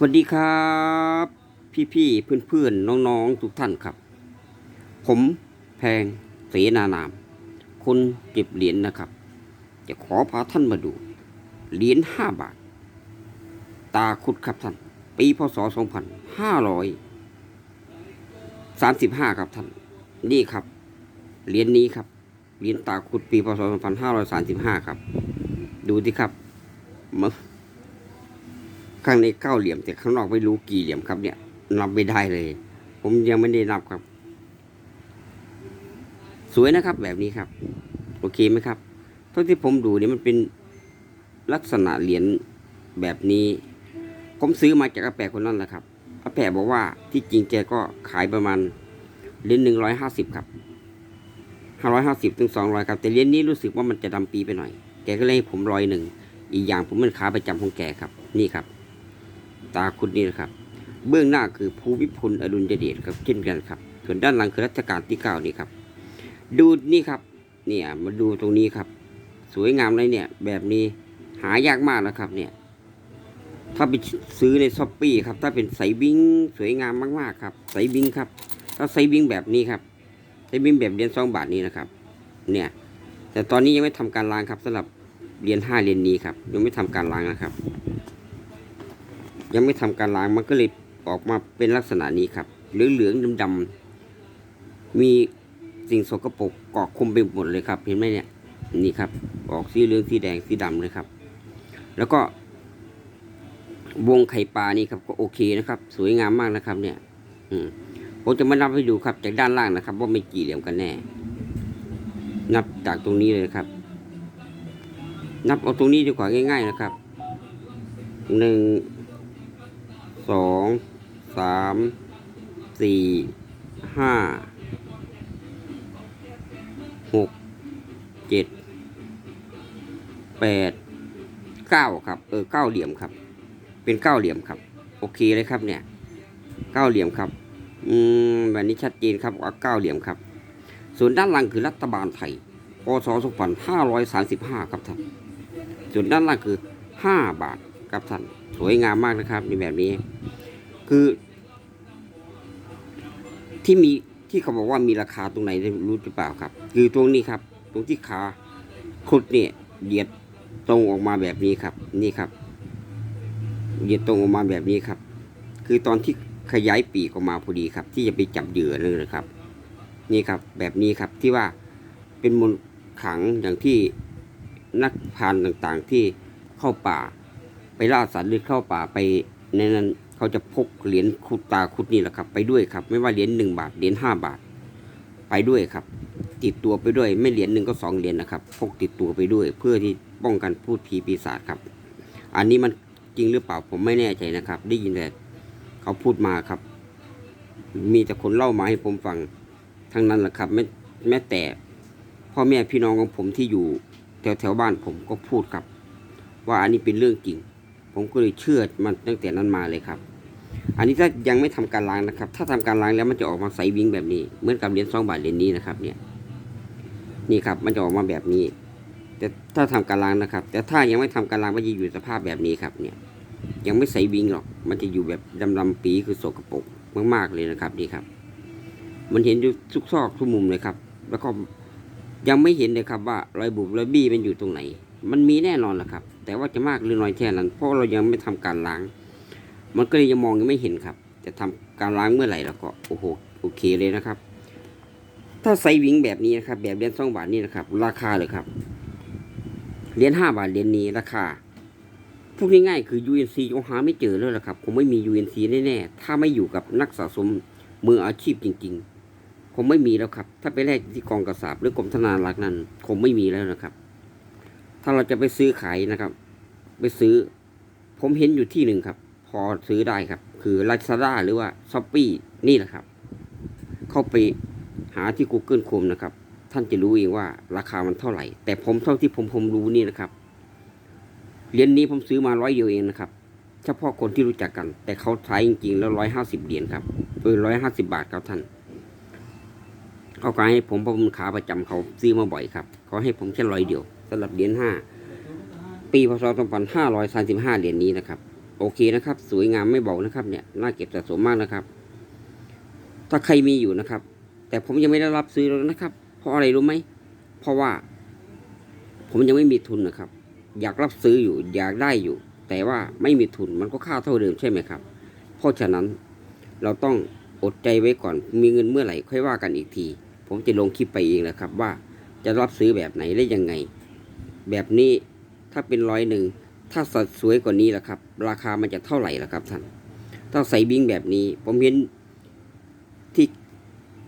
สวัสดีครับ พี่ๆเพื่อนๆน้องๆทุกท่านครับ ผมแพงเสนานาม คนเก็บเหรียญนะครับ จะขอพาท่านมาดู เหรียญห้าบาท ตาคุดครับท่าน ปีพศสองพันห้าร้อยสามสิบห้าครับท่าน นี่ครับ เหรียญนี้ครับ เหรียญตาคุดปีพศสองพันห้าร้อยสามสิบห้าครับ ดูที่ครับมึง ข้างในเก้าเหลี่ยมแต่ข้างนอกไม่รู้กี่เหลี่ยมครับ เนี่ยนับไม่ได้เลย ผมยังไม่ได้นับครับ สวยนะครับ แบบนี้ครับ โอเคไหมครับเท่าที่ผมดูเนี่ยมันเป็นลักษณะเหรียญแบบนี้ ผมซื้อมาจากอาแปะคนนั้นแหละครับอาแปะบอกว่าที่จริงแกก็ขายประมาณเหรียญหนึ่งร้อยห้าสิบครับห้าร้อยห้าสิบถึงสองร้อยครับ แต่เหรียญนี้รู้สึกว่ามันจะดำปีไปหน่อย แกก็เลยให้ผมร้อยหนึ่งอีกอย่างผมเป็นขาประจำของแกครับ นี่ครับ ตาคุณนี่นะครับ เบื้องหน้าคือภูมิพลอดุลยเดชครับเช่นกันครับ ส่วนด้านหลังคือรัชกาลที่เก้านี่ครับ ดูนี่ครับ เนี่ยมาดูตรงนี้ครับ สวยงามเลยเนี่ย แบบนี้หายากมากนะครับ เนี่ย ถ้าไปซื้อในช้อปปี้ครับ ถ้าเป็นไซบิงสวยงามมากๆครับไซบิงครับถ้าไซบิงแบบนี้ครับไซบิงแบบเหรียญสองบาทนี้นะครับ เนี่ย แต่ตอนนี้ยังไม่ทำการล้างครับสำหรับเหรียญห้าเหรียญนี้ครับ ยังไม่ทำการล้างนะครับ ยังไม่ทำการล้างมันก็เลยออกมาเป็นลักษณะนี้ครับ เหลืองเหลืองดำดำๆมีสิ่งสกปรกเกาะคุมไปหมดเลยครับ เห็นไหมเนี่ยนี่ครับ ออกสีเหลืองสีแดงสีดำเลยครับ แล้วก็วงไข่ปลานี่ครับก็โอเคนะครับ สวยงามมากนะครับ เนี่ย อืมผมจะมานับให้ดูครับ จากด้านล่างนะครับ ว่าไม่กี่เหลี่ยมกันแน่ นับจากตรงนี้เลยครับ นับเอาตรงนี้ดีกว่าง่าย ๆนะครับหนึ่ง สองสามสี่ห้าหกเจ็ดแปดเก้าครับเออเก้าเหลี่ยมครับ เป็นเก้าเหลี่ยมครับ โอเคเลยครับเนี่ยเก้าเหลี่ยมครับอืมแบบนี้ชัดเจนครับว่าเก้าเหลี่ยมครับ ส่วนด้านล่างคือรัฐบาลไทยพศ2535 ครับท่านส่วนด้านล่างคือ 5 บาทครับท่าน สวยงามมากนะครับในแบบนี้ คือ ที่มีที่เขาบอกว่ามีราคาตรงไหนรู้หรือเปล่าครับ คือตรงนี้ครับ ตรงที่ขาคุดเนี่ยเหยียดตรงออกมาแบบนี้ครับ นี่ครับ เหยียดตรงออกมาแบบนี้ครับ คือตอนที่ขยายปีกออกมาพอดีครับ ที่จะไปจับเหยื่อเลยครับ นี่ครับ แบบนี้ครับที่ว่าเป็นมนขังอย่างที่นักพานต่างๆที่เข้าป่า ไปล่าสัตว์หรือเข้าป่าไปในนั้นเขาจะพกเหรียญคุดตาคุดนี่แหละครับ ไปด้วยครับ ไม่ว่าเหรียญหนึ่งบาทเหรียญห้าบาท ไปด้วยครับ ติดตัวไปด้วย ไม่เหรียญหนึ่งก็สองเหรียญนะครับ พกติดตัวไปด้วย เพื่อที่ป้องกันพูดผีปีศาจครับ อันนี้มันจริงหรือเปล่าผมไม่แน่ใจนะครับ ได้ยินแต่เขาพูดมาครับ มีแต่คนเล่ามาให้ผมฟังทั้งนั้นแหละครับแม้แม้แต่พ่อแม่พี่น้องของผมที่อยู่แถวแถวบ้านผมก็พูดครับ ว่าอันนี้เป็นเรื่องจริง ผมก็เลยเชื่อมันตั้งแต่นั้นมาเลยครับ อันนี้ถ้ายังไม่ทำการล้างนะครับ ถ้าทำการล้างแล้วมันจะออกมาใสวิงแบบนี้ เหมือนกับเหรียญสองบาทเหรียญนี้นะครับ เนี่ย นี่ครับ มันจะออกมาแบบนี้ แต่ถ้าทำการล้างนะครับ แต่ถ้ายังไม่ทำการล้างมันจะอยู่สภาพแบบนี้ครับ เนี่ย ยังไม่ใสวิงหรอก มันจะอยู่แบบดำๆปีคือโสกปรกมากๆเลยนะครับนี่ครับ มันเห็นอยู่ทุกซอกทุกมุมเลยครับ แล้วก็ยังไม่เห็นเลยครับว่ารอยบุบรอยบี้มันอยู่ตรงไหน มันมีแน่นอนแหละครับ แต่ว่าจะมากหรือน้อยแค่นั้น เพราะเรายังไม่ทำการล้าง มันก็เลยยังมองยังไม่เห็นครับ จะทำการล้างเมื่อไหร่แล้วก็โอ้โหโอเคเลยนะครับ ถ้าไซวิงแบบนี้นะครับ แบบเหรียญสองบาทนี่นะครับ ราคาเลยครับเหรียญห้าบาทเหรียญนี้ราคาพูดง่ายๆคือ UNC ยังหาไม่เจอเลยละครับ ผมไม่มี UNC แน่ๆ ถ้าไม่อยู่กับนักสะสมมืออาชีพจริงๆผมไม่มีแล้วครับ ถ้าไปแลกที่กองกระสาบหรือกรมธนารักษ์นั้น คงไม่มีแล้วนะครับ ถ้าเราจะไปซื้อขายนะครับ ไปซื้อ ผมเห็นอยู่ที่หนึ่งครับ พอซื้อได้ครับ คือ Lazada หรือว่า s h อ p e e นี่แหละครับ เข้าไปหาที่ Google Chrome นะครับ ท่านจะรู้เองว่าราคามันเท่าไหร่ แต่ผมเท่าที่ผมผมรู้นี่นะครับเหรียญนี้ผมซื้อมาร้อยเดียวเองนะครับ เฉพาะคนที่รู้จักกัน แต่เขาใช้จริงๆแล้วร้อยห้าสิบเหรียญครับเออร้อยห้าสิบาทครับท่านเขาก็ให้ผมเพราะผมขาประจำเขาซื้อมาบ่อยครับเขาให้ผมแค่ร้อยเดียว สำหรับเหรียญห้าปีพศ2535เหรียญนี้นะครับ โอเคนะครับ สวยงามไม่เบานะครับ เนี่ยน่าเก็บสะสมมากนะครับ ถ้าใครมีอยู่นะครับ แต่ผมยังไม่ได้รับซื้อแล้วนะครับ เพราะอะไรรู้ไหมเพราะว่า ผมยังไม่มีทุนนะครับ อยากรับซื้ออยู่ อยากได้อยู่ แต่ว่าไม่มีทุนมันก็ค่าเท่าเดิมใช่ไหมครับ เพราะฉะนั้นเราต้องอดใจไว้ก่อนมีเงินเมื่อไหร่ค่อยว่ากันอีกที ผมจะลงคลิปไปเองนะครับ ว่าจะรับซื้อแบบไหนและยังไง แบบนี้ถ้าเป็นร้อยหนึ่งถ้าสัดสวยกว่านี้ล่ะครับ ราคามันจะเท่าไหร่ล่ะครับท่าน ถ้าใส่บิงแบบนี้ ผมเห็นที่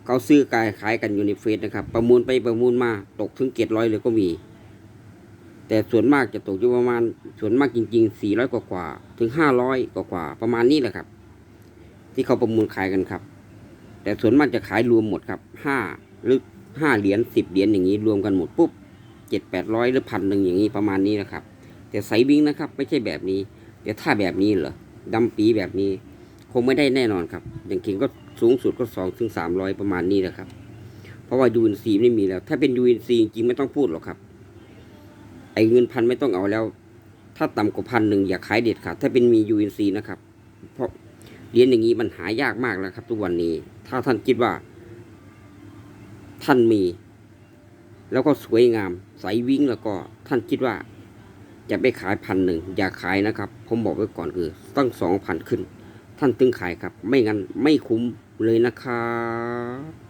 เขาซื้อกายขายกันอยู่ในเฟซนะครับ ประมูลไปประมูลมาตกถึงเจ็ดร้อยเลยก็มี แต่ส่วนมากจะตกอยู่ประมาณส่วนมากจริงๆสี่ร้อยกว่าถึงห้าร้อยกว่าประมาณนี้แหละครับ ที่เขาประมูลขายกันครับ แต่ส่วนมากจะขายรวมหมดครับห้าหรือห้าเหรียญสิบเหรียญอย่างนี้รวมกันหมดปุ๊บ เจ็ดแปดร้อยหรือพันหนึ่งอย่างนี้ประมาณนี้นะครับ แต่ไซบิงนะครับ ไม่ใช่แบบนี้ แต่ถ้าแบบนี้เหรอดำปีแบบนี้ คงไม่ได้แน่นอนครับ อย่างเก่งก็สูงสุดก็สองถึงสามร้อยประมาณนี้แหละครับ เพราะว่ายูนซีไม่มีแล้ว ถ้าเป็นยูนซีจริงไม่ต้องพูดหรอกครับ ไอ้เงินพันไม่ต้องเอาแล้ว ถ้าต่ำกว่าพันหนึ่งอย่าขายเด็ดขาดถ้าเป็นมียูนซีนะครับ เพราะเหรียญอย่างนี้มันหายากมากแล้วครับ ทุกวันนี้ ถ้าท่านคิดว่า ท่านมี แล้วก็สวยงามใสวิ่งแล้วก็ท่านคิดว่าจะไปขายพันหนึ่งอย่าขายนะครับ ผมบอกไว้ก่อนคือตั้งสองพันขึ้น ท่านตึงขายครับ ไม่งั้นไม่คุ้มเลยนะครับ